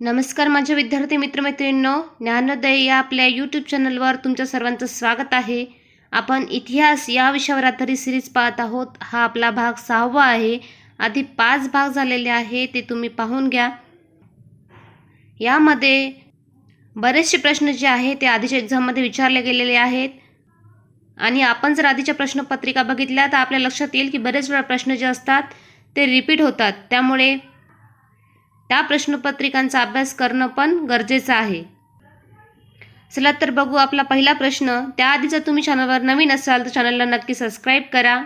नमस्कार माझ्या विद्यार्थी मित्रमैत्रिणींनो ज्ञानोदय या आपल्या यूट्यूब चॅनलवर तुमच्या सर्वांचं स्वागत आहे. आपण इतिहास या विषयावर आधारित सिरीज पाहत आहोत. हा आपला भाग सहावा आहे. आधी पाच भाग झालेले आहे ते तुम्ही पाहून घ्या. यामध्ये बरेचसे प्रश्न जे आहे ते आधीच्या एक्झाममध्ये विचारले गेलेले आहेत. आणि आपण जर आधीच्या प्रश्नपत्रिका बघितल्या तर आपल्या लक्षात येईल की बरेच वेळा प्रश्न जे असतात ते रिपीट होतात. त्यामुळे त्या प्रश्नपत्रिकांचा अभ्यास करणं पण गरजेचं आहे. चला तर बघू आपला पहिला प्रश्न. त्याआधी जर तुम्ही चॅनलवर नवीन असाल तर चॅनलला नक्की सबस्क्राईब करा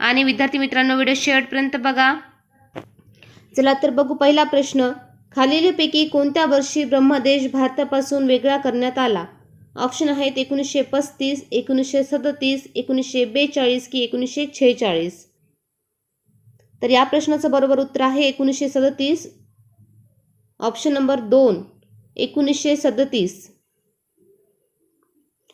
आणि विद्यार्थी मित्रांनो व्हिडिओ शेवटपर्यंत बघा. चला तर बघू पहिला प्रश्न. खालीलपैकी कोणत्या वर्षी ब्रह्मदेश भारतापासून वेगळा करण्यात आला? ऑप्शन आहेत एकोणीसशे पस्तीस एकोणीसशे सदतीस एकोणीसशे बेचाळीस की एकोणीसशे छेचाळीस. तर या प्रश्नाचं बरोबर उत्तर आहे एकोणीसशे सदतीस ऑप्शन नंबर दोन एकोणीसशे सदतीस.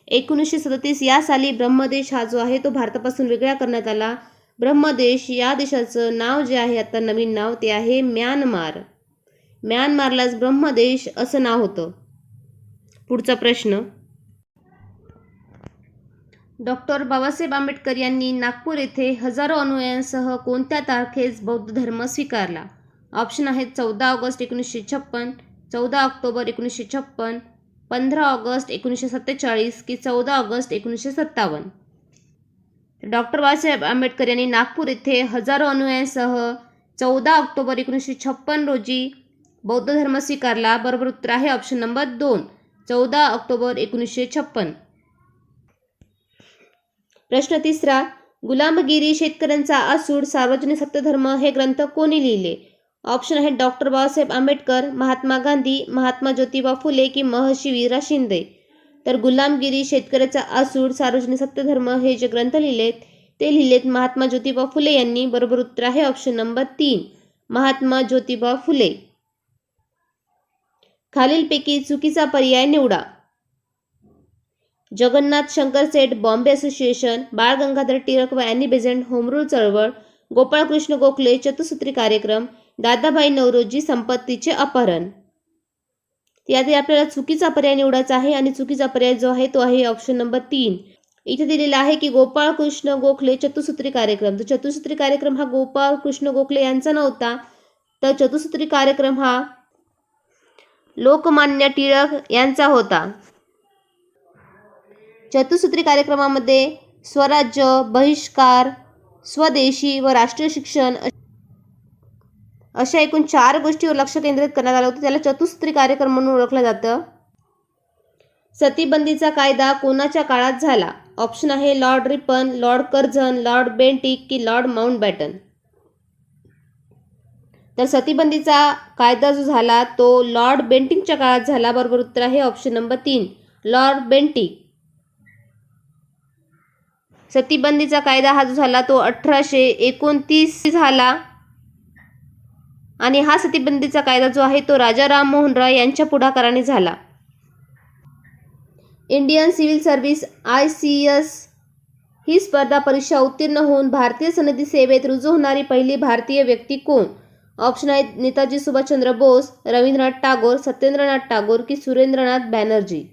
एकोणीसशे सदतीस या साली ब्रह्मदेश हा जो आहे तो भारतापासून वेगळा करण्यात आला. ब्रह्मदेश या देशाचं नाव जे आहे आता नवीन नाव ते आहे म्यानमार. म्यानमारलाच ब्रह्मदेश असं नाव होतं. पुढचा प्रश्न. डॉक्टर बाबासाहेब आंबेडकर यांनी नागपूर येथे हजारो अनुयायांसह कोणत्या तारखेस बौद्ध धर्म स्वीकारला? ऑप्शन आहेत चौदा ऑगस्ट एकोणीसशे छप्पन चौदा ऑक्टोबर एकोणीसशे छप्पन पंधरा ऑगस्ट एकोणीसशे सत्तेचाळीस की चौदा ऑगस्ट एकोणीसशे सत्तावन्न. डॉक्टर बाबासाहेब आंबेडकर यांनी नागपूर येथे हजारो अनुयायांसह चौदा ऑक्टोबर एकोणीसशे छप्पन रोजी बौद्ध धर्म स्वीकारला. बरोबर उत्तर आहे ऑप्शन नंबर दोन चौदा ऑक्टोबर एकोणीसशे छप्पन. प्रश्न तिसरा गुलामगिरी शेतकऱ्यांचा आसूड सार्वजनिक सत्यधर्म हे ग्रंथ कोणी लिहिले? ऑप्शन आहेत डॉक्टर बाबासाहेब आंबेडकर महात्मा गांधी महात्मा ज्योतिबा फुले की महर्षी वीरा शिंदे. तर गुलामगिरी शेतकऱ्याचा आसूड सार्वजनिक सत्यधर्म हे जे ग्रंथ लिहिलेत ते लिहिलेत महात्मा ज्योतिबा फुले यांनी. बरोबर उत्तर आहे ऑप्शन नंबर तीन महात्मा ज्योतिबा फुले. खालीलपैकी चुकीचा पर्याय निवडा. जगन्नाथ शंकर सेठ बॉम्बे असोसिएशन बाळ गंगाधर टिळक व अॅनी बेझंट होमरूल चळवळ गोपाळकृष्ण गोखले चतुसूत्री कार्यक्रम दादाभाई नवरोजी संपत्तीचे अपहरण. यात आपल्याला चुकीचा पर्याय निवडायचा आहे आणि चुकीचा पर्याय जो आहे तो आहे ऑप्शन नंबर तीन. इथे दिलेला आहे की गोपाळ कृष्ण गोखले चतुसूत्री कार्यक्रम. तर चतुसूत्री कार्यक्रम हा गोपाळ कृष्ण गोखले यांचा नव्हता. तर चतुसूत्री कार्यक्रम हा लोकमान्य टिळक यांचा होता. चतुसूत्री कार्यक्रमामध्ये स्वराज्य बहिष्कार स्वदेशी व राष्ट्रीय शिक्षण अशा एकूण चार गोष्टीवर लक्ष केंद्रित करण्यात आलं होतं. त्याला चतुस्त्री कार्यक्रम म्हणून ओळखलं जातं. सतीबंदीचा कायदा कोणाच्या काळात झाला? ऑप्शन आहे lord Ripon lord Curzon lord Bentinck की लॉर्ड माउंट बॅटन तर सतीबंदीचा कायदा जो झाला तो लॉर्ड बेंटिंगच्या काळात झाला बरोबर उत्तर आहे ऑप्शन नंबर तीन. लॉर्ड बेंटिक सतीबंदीचा कायदा हा जो झाला तो अठराशे एकोणतीस झाला. आणि हा सतीबंदीचा कायदा जो आहे तो राजा राममोहन रॉय यांच्या पुढाकाराने झाला. Indian civil service I C S ही स्पर्धा परीक्षा उत्तीर्ण होऊन भारतीय सनदी सेवेत रुजू होणारी पहिली भारतीय व्यक्ती कोण? ऑप्शन आहेत नेताजी सुभाषचंद्र बोस रवींद्रनाथ टागोर सत्येंद्रनाथ टागोर की सुरेंद्रनाथ बॅनर्जी.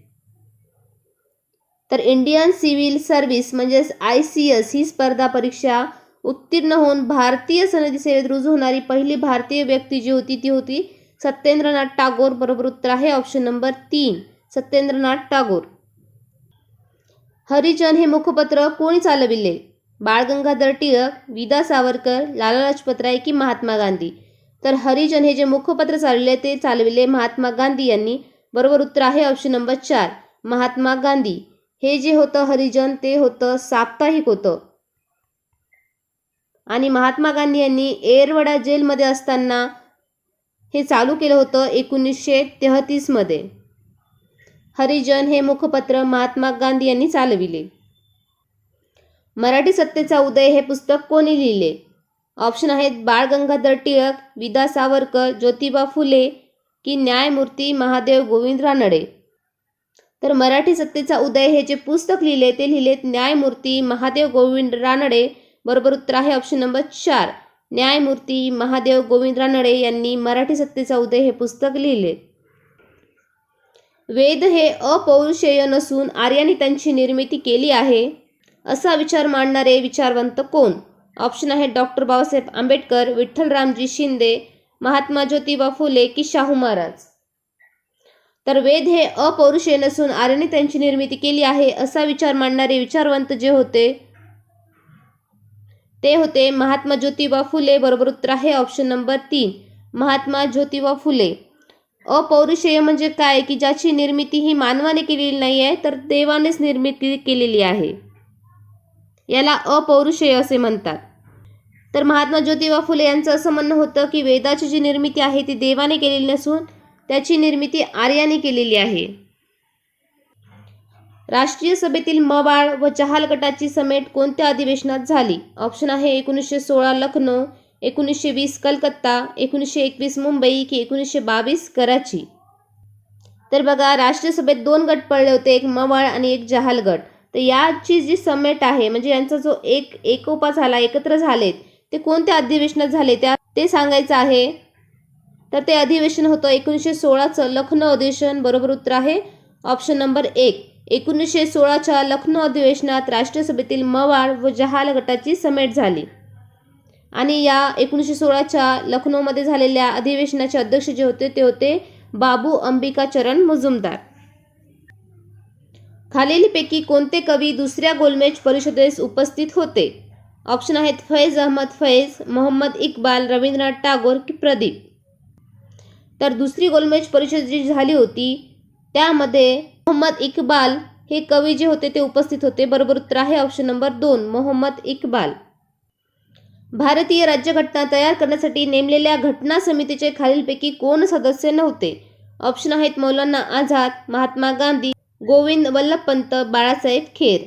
तर इंडियन सिव्हिल सर्व्हिस म्हणजेच आय सी एस ही स्पर्धा परीक्षा उत्तीर्ण होऊन भारतीय सनदी सेवेत रुजू होणारी पहिली भारतीय व्यक्ती जी होती ती होती सत्येंद्रनाथ टागोर. बरोबर उत्तर आहे ऑप्शन नंबर तीन सत्येंद्रनाथ टागोर. हरिजन हे मुखपत्र कोणी चालविले? बाळ गंगाधर टिळक विदा सावरकर लाला लजपतराय की महात्मा गांधी? तर हरिजन हे जे मुखपत्र चालविले ते चालविले महात्मा गांधी यांनी. बरोबर उत्तर आहे ऑप्शन नंबर चार महात्मा गांधी. हे जे होतं हरिजन ते होतं साप्ताहिक होतं. आणि महात्मा गांधी यांनी एरवडा जेलमध्ये असताना हे चालू केलं होतं एकोणीसशे तेहतीसमध्ये हरिजन हे मुखपत्र महात्मा गांधी यांनी चालविले. मराठी सत्तेचा उदय हे पुस्तक कोणी लिहिले? ऑप्शन आहेत बाळ गंगाधर टिळक विदा सावरकर ज्योतिबा फुले की न्यायमूर्ती महादेव गोविंद रानडे तर मराठी सत्तेचा उदय हे जे पुस्तक लिहिले ते लिहिलेत न्यायमूर्ती महादेव गोविंद रानडे बरोबर उत्तर आहे ऑप्शन नंबर चार. न्यायमूर्ती महादेव गोविंद रानडे यांनी मराठी सत्तेचा उदय हे पुस्तक लिहिले. वेद हे अपौरुषेय नसून आर्याने त्यांची निर्मिती केली आहे असा विचार मांडणारे विचारवंत कोण? ऑप्शन आहे डॉक्टर बाबासाहेब आंबेडकर विठ्ठलरामजी शिंदे महात्मा ज्योतिबा फुले की शाहू महाराज. तर वेद हे अपौरुषेय नसून आर्याने त्यांची निर्मिती केली आहे असा विचार मांडणारे विचारवंत जे होते ते होते महात्मा ज्योतिबा फुले बरोबर उत्तर आहे ऑप्शन नंबर तीन. महात्मा ज्योतिबा फुले. अपौरुषेय म्हणजे काय? की ज्याची निर्मिती ही मानवाने केलेली नाही आहे तर देवानेच निर्मिती केलेली आहे. याला अपौरुषेय असे म्हणतात. तर महात्मा ज्योतिबा फुले यांचं असं म्हणणं होतं की वेदाची जी निर्मिती आहे ती देवाने केलेली नसून त्याची निर्मिती आर्याने केलेली आहे. राष्ट्रीय सभेतील मवाळ व जहाल गटाची समेट कोणत्या अधिवेशनात झाली? ऑप्शन आहे एकोणीसशे सोळा लखनौ एकोणीसशे वीस कलकत्ता एकोणीसशे एकवीस मुंबई की एकोणीसशे बावीस कराची. तर बघा राष्ट्रीय सभेत दोन गट पडले होते एक मवाळ आणि एक जहाल गट. तर याची जी समेट आहे म्हणजे यांचा जो एक एकोपा झाला एकत्र झालेत ते कोणत्या अधिवेशनात झाले? त्या ते सांगायचं आहे. तर ते अधिवेशन होतं एकोणीसशे सोळाचं लखनौ अधिवेशन बरोबर उत्तर आहे. ऑप्शन नंबर एक. एकोणीसशे सोळाच्या लखनौ अधिवेशनात राष्ट्रसभेतील मवाळ व जहाल गटाची समेट झाली. आणि या एकोणीसशे सोळाच्या लखनौमध्ये झालेल्या अधिवेशनाचे अध्यक्ष जे होते ते होते बाबू अंबिका चरण मुजुमदार. खालीलपैकी कोणते कवी दुसऱ्या गोलमेज परिषदेस उपस्थित होते? ऑप्शन आहेत फैज अहमद फैज मोहम्मद इक्बाल रवींद्रनाथ टागोर की प्रदीप. तर दुसरी गोलमेज परिषद जी झाली होती त्यामध्ये मोहम्मद इक्बाल हे कवी जे होते ते उपस्थित होते. बरोबर उत्तर आहे ऑप्शन नंबर दोन मोहम्मद इक्बाल. भारतीय राज्यघटना तयार करण्यासाठी नेमलेल्या घटना समितीचे खालीलपैकी कोण सदस्य नव्हते? ऑप्शन आहेत मौलाना आझाद महात्मा गांधी गोविंद वल्लभपंत बाळासाहेब खेर.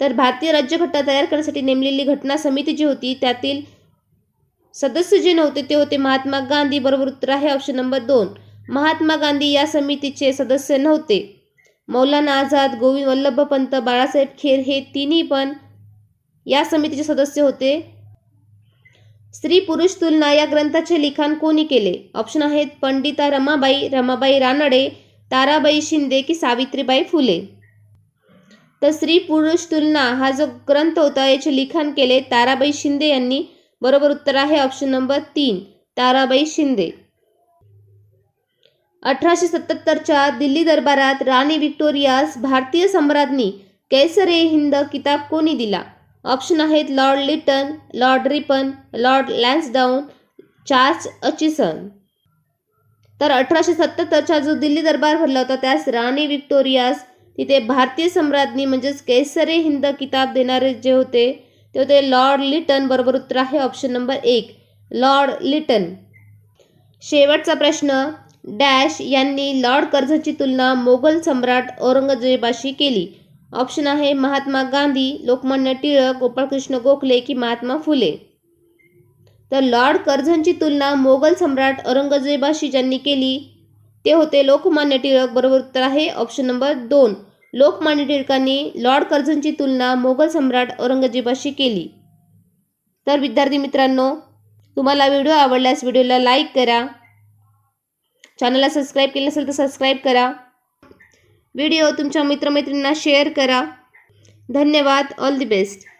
तर भारतीय राज्यघटना तयार करण्यासाठी नेमलेली घटना समिती जी होती त्यातील सदस्य जे नव्हते ते होते महात्मा गांधी. बरोबर उत्तर आहे ऑप्शन नंबर दोन. महात्मा गांधी या समितीचे सदस्य नव्हते. मौलाना आझाद गोविंद वल्लभपंत बाळासाहेब खेर हे तिन्ही पण या समितीचे सदस्य होते. स्त्री पुरुष तुलना या ग्रंथाचे लिखाण कोणी केले? ऑप्शन आहेत पंडिता रमाबाई रमाबाई रानडे ताराबाई शिंदे की सावित्रीबाई फुले. तर स्त्री पुरुष तुलना हा जो ग्रंथ होता याचे लिखाण केले ताराबाई शिंदे यांनी. बरोबर उत्तर आहे ऑप्शन नंबर तीन ताराबाई शिंदे. अठराशे सत्याहत्तरच्या दिल्ली दरबारात राणी व्हिक्टोरियास भारतीय सम्राज्ञी कैसर ए हिंद किताब कोणी दिला. ऑप्शन आहेत lord Lytton lord Ripon lord Lansdowne Charles Aitchison तर अठराशे सत्याहत्तरचा जो दिल्ली दरबार भरला होता त्यास राणी व्हिक्टोरियास तिथे भारतीय सम्राज्ञी म्हणजेच कैसरे हिंद किताब देणारे जे होते ते होते लॉर्ड लिटन बरोबर उत्तर आहे ऑप्शन नंबर एक. लॉर्ड लिटन शेवटचा प्रश्न डॅश यांनी लॉर्ड कर्झची तुलना मोगल सम्राट औरंगजेबाशी केली. ऑप्शन आहे महात्मा गांधी लोकमान्य टिळक गोपाळकृष्ण गोखले की महात्मा फुले. तर लॉर्ड कर्झनची तुलना मोगल सम्राट औरंगजेबाशी ज्यांनी केली ते होते लोकमान्य टिळक बरोबर उत्तर आहे ऑप्शन नंबर दोन. लोकमान्य टिळकांनी लॉर्ड कर्झनची तुलना मोगल सम्राट औरंगजेबाशी केली. तर विद्यार्थी मित्रांनो तुम्हाला व्हिडिओ आवडल्यास व्हिडिओला लाईक करा चॅनलला सबस्क्राईब केलं असेल तर सबस्क्राईब करा. व्हिडिओ तुमच्या मित्रमैत्रिणींना शेअर करा. धन्यवाद. All the best.